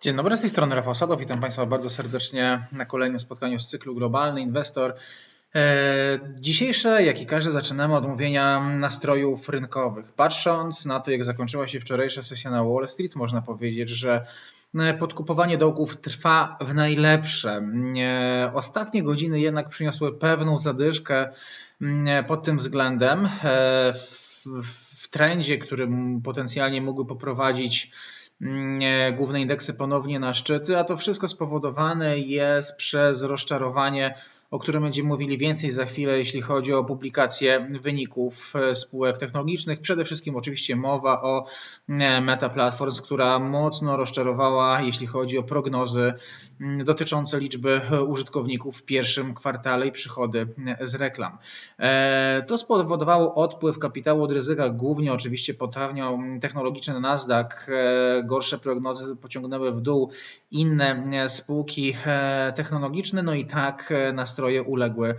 Dzień dobry, z tej strony Rafał Sadow. Witam Państwa bardzo serdecznie na kolejnym spotkaniu z cyklu Globalny Inwestor. E, dzisiejsze, jak i każde, zaczynamy od mówienia nastrojów rynkowych. Patrząc na to, jak zakończyła się wczorajsza sesja na Wall Street, można powiedzieć, że e, podkupowanie dołków trwa w najlepsze. E, ostatnie godziny jednak przyniosły pewną zadyszkę pod tym względem. W, trendzie, który potencjalnie mógłby poprowadzić główne indeksy ponownie na szczyty, a to wszystko spowodowane jest przez rozczarowanie o którym będziemy mówili więcej za chwilę, jeśli chodzi o publikację wyników e, spółek technologicznych. Przede wszystkim oczywiście mowa o e, Meta Platforms, która mocno rozczarowała, jeśli chodzi o prognozy dotyczące liczby użytkowników w pierwszym kwartale i przychody z reklam. E, to spowodowało odpływ kapitału od ryzyka, głównie oczywiście potrawniał technologiczny Nasdaq. Gorsze prognozy pociągnęły w dół inne spółki technologiczne, no i tak nastroje nastroje uległy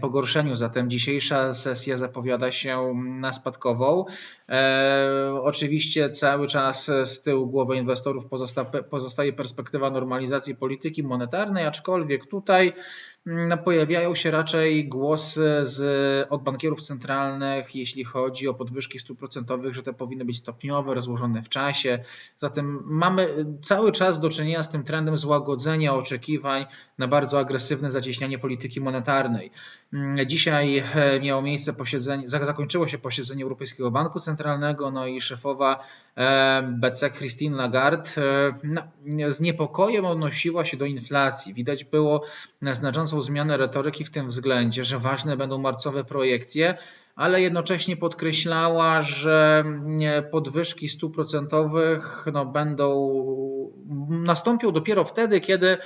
pogorszeniu. Zatem dzisiejsza sesja zapowiada się na spadkową. E, oczywiście cały czas z tyłu głowy inwestorów pozosta pozostaje perspektywa normalizacji polityki monetarnej, aczkolwiek tutaj pojawiają się raczej głosy z, od bankierów centralnych, jeśli chodzi o podwyżki stóp procentowych, że te powinny być stopniowe, rozłożone w czasie. Zatem mamy cały czas do czynienia z tym trendem złagodzenia oczekiwań na bardzo agresywne zacieśnianie polityki monetarnej. Dzisiaj e, miało miejsce posiedzenie, zakończyło się posiedzenie Europejskiego Banku Centralnego, no i szefowa e, BC Christine Lagarde e, no, z niepokojem odnosiła się do inflacji. Widać było znaczącą zmianę retoryki w tym względzie, że ważne będą marcowe projekcje, ale jednocześnie podkreślała, że podwyżki stóp procentowych no, będą nastąpią dopiero wtedy, kiedy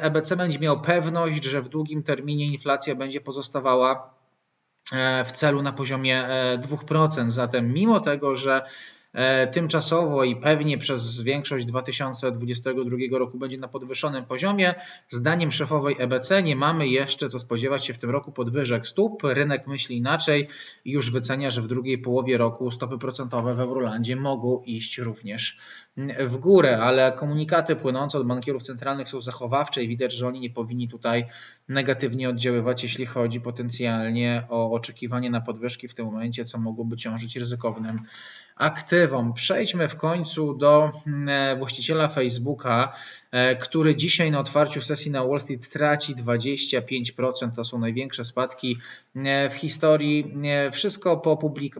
EBC będzie miał pewność, że w długim terminie inflacja będzie pozostawała e, w celu na poziomie 2%. E, Zatem mimo tego, że E, tymczasowo i pewnie przez większość 2022 roku będzie na podwyższonym poziomie. Zdaniem szefowej EBC nie mamy jeszcze co spodziewać się w tym roku podwyżek stóp. Rynek myśli inaczej i już wycenia, że w drugiej połowie roku stopy procentowe w Eurolandzie mogą iść również w górę, ale komunikaty płynące od bankierów centralnych są zachowawcze i widać, że oni nie powinni tutaj negatywnie oddziaływać, jeśli chodzi potencjalnie o oczekiwanie na podwyżki w tym momencie, co mogłoby ciążyć ryzykownym aktywom. Przejdźmy w końcu do mm, właściciela Facebooka, e, który dzisiaj na otwarciu sesji na Wall Street traci 25%. To są największe spadki e, w historii. E, wszystko po,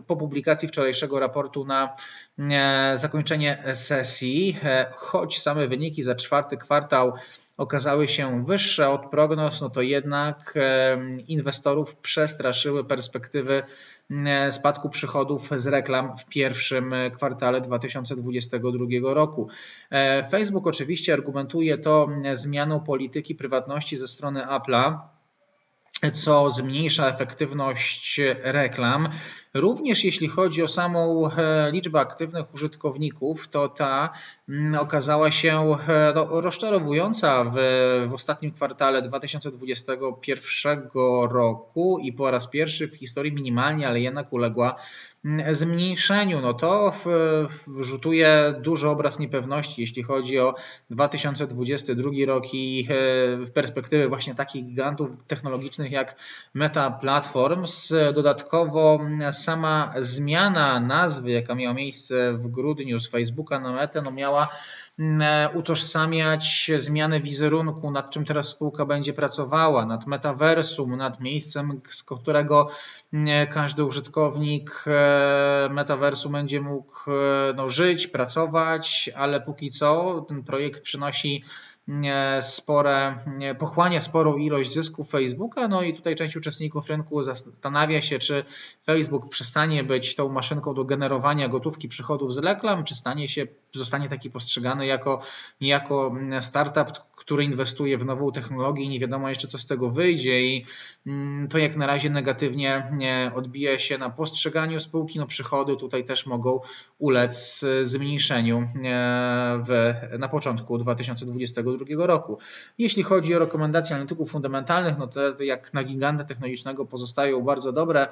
po publikacji wczorajszego raportu na zakończenie sesji, choć same wyniki za czwarty kwartał okazały się wyższe od prognoz, no to jednak inwestorów przestraszyły perspektywy spadku przychodów z reklam w pierwszym kwartale 2022 roku. E, Facebook oczywiście argumentuje to zmianą polityki prywatności ze strony Apple'a co zmniejsza efektywność reklam. Również jeśli chodzi o samą e, liczbę aktywnych użytkowników, to ta mm, okazała się e, no, rozczarowująca w, w ostatnim kwartale 2021 roku i po raz pierwszy w historii minimalnie, ale jednak uległa zmniejszeniu, no to wrzutuje duży obraz niepewności, jeśli chodzi o 2022 rok i e, w perspektywy właśnie takich gigantów technologicznych jak Meta Platforms. Dodatkowo sama zmiana nazwy, jaka miała miejsce w grudniu z Facebooka na Meta, no miała utożsamiać zmianę wizerunku, nad czym teraz spółka będzie pracowała, nad metaversum, nad miejscem, z którego e, każdy użytkownik e, metaversu będzie mógł no, żyć, pracować, ale póki co ten projekt przynosi spore, pochłania sporą ilość zysków Facebooka, no i tutaj część uczestników rynku zastanawia się, czy Facebook przestanie być tą maszynką do generowania gotówki przychodów z reklam, czy stanie się, zostanie taki postrzegany jako niejako startup, który inwestuje w nową technologię i nie wiadomo jeszcze, co z tego wyjdzie i mm, to jak na razie negatywnie odbija się na postrzeganiu spółki. No przychody tutaj też mogą ulec zmniejszeniu w, na początku 2022 2022 roku. Jeśli chodzi o rekomendacje analityków fundamentalnych, no to jak na giganta technologicznego pozostają bardzo dobre.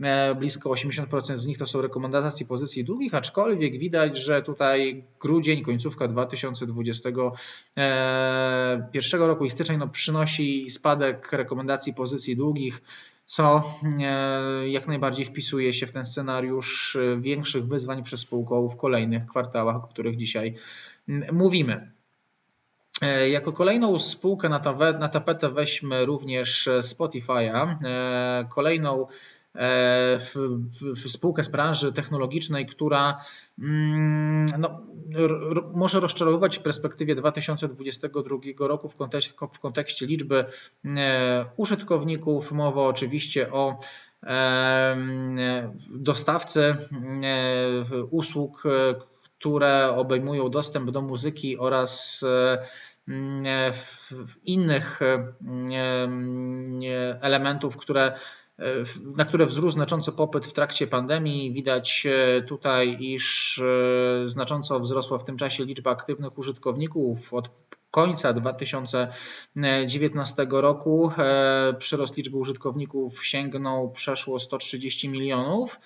E, blisko 80% z nich to są rekomendacje pozycji długich, aczkolwiek widać, że tutaj grudzień, końcówka 2021 roku i styczeń no, przynosi spadek rekomendacji pozycji długich co e, jak najbardziej wpisuje się w ten scenariusz e, większych wyzwań przez spółką w kolejnych kwartałach, o których dzisiaj mówimy. E, jako kolejną spółkę na, tapetę weźmy również Spotify'a. Kolejną E, spółkę z branży technologicznej, która mm, no, może rozczarowywać w perspektywie 2022 roku w kontekście, w kontekście liczby e, użytkowników. Mowa oczywiście o e, dostawcy usług, które obejmują dostęp do muzyki oraz innych elementów, które na które wzrósł znacząco popyt w trakcie pandemii. Widać e, tutaj, iż e, znacząco wzrosła w tym czasie liczba aktywnych użytkowników od końca 2019 roku. E, przyrost liczby użytkowników sięgnął przeszło 130 milionów.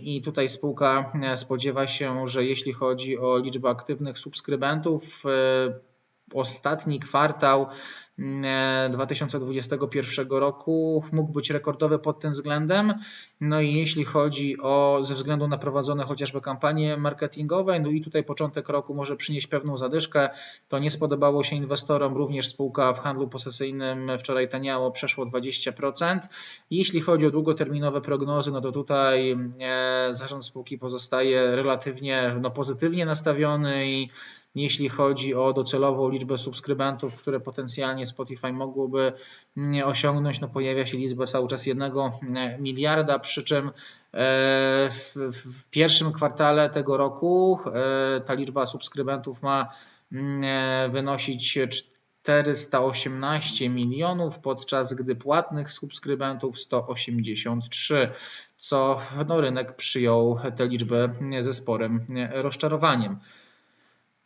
I tutaj spółka spodziewa się, że jeśli chodzi o liczbę aktywnych subskrybentów, ostatni kwartał 2021 roku mógł być rekordowy pod tym względem. No i jeśli chodzi o ze względu na prowadzone chociażby kampanie marketingowe, no i tutaj początek roku może przynieść pewną zadyszkę. To nie spodobało się inwestorom, również spółka w handlu posesyjnym wczoraj taniało przeszło 20%. Jeśli chodzi o długoterminowe prognozy, no to tutaj e, zarząd spółki pozostaje relatywnie no, pozytywnie nastawiony i jeśli chodzi o docelową liczbę subskrybentów, które potencjalnie Spotify mogłoby mm, osiągnąć, no pojawia się liczba cały czas jednego mm, miliarda, przy czym e, w pierwszym kwartale tego roku e, ta liczba subskrybentów ma mm, e, wynosić 418 milionów, podczas gdy płatnych subskrybentów 183, co no, rynek przyjął tę liczbę ze sporym rozczarowaniem.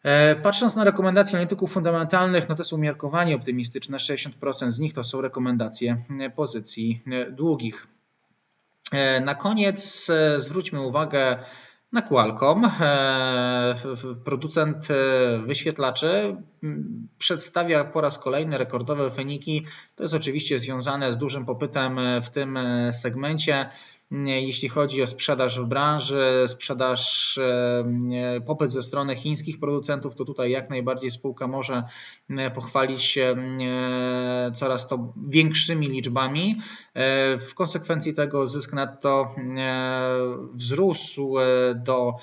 E, patrząc na rekomendacje analityków fundamentalnych, no to jest umiarkowanie optymistyczne. 60% z nich to są rekomendacje e, pozycji e, długich. Na koniec zwróćmy uwagę na Qualcomm. Producent wyświetlaczy przedstawia po raz kolejny rekordowe wyniki. To jest oczywiście związane z dużym popytem w tym segmencie jeśli chodzi o sprzedaż w branży, sprzedaż, e, popyt ze strony chińskich producentów, to tutaj jak najbardziej spółka może e, pochwalić się e, coraz to większymi liczbami. W konsekwencji tego zysk netto wzrósł do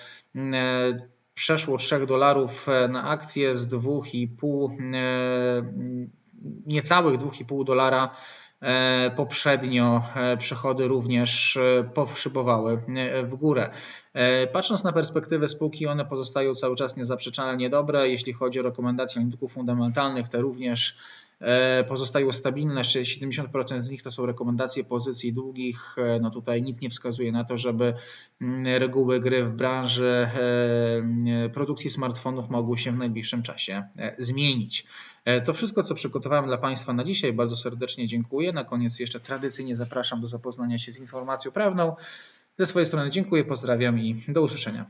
przeszło 3 dolarów na akcję z 2,5 niecałych 2,5 dolara E, poprzednio e, przychody również e, poszybowały w górę. Patrząc na perspektywę spółki, one pozostają cały czas niezaprzeczalnie dobre. Jeśli chodzi o rekomendacje rynków fundamentalnych, te również pozostają stabilne. 70% z nich to są rekomendacje pozycji długich. No tutaj nic nie wskazuje na to, żeby mm, reguły gry w branży produkcji smartfonów mogły się w najbliższym czasie zmienić. E, to wszystko, co przygotowałem dla Państwa na dzisiaj. Bardzo serdecznie dziękuję. Na koniec jeszcze tradycyjnie zapraszam do zapoznania się z informacją prawną. Ze swojej strony dziękuję, pozdrawiam i do usłyszenia.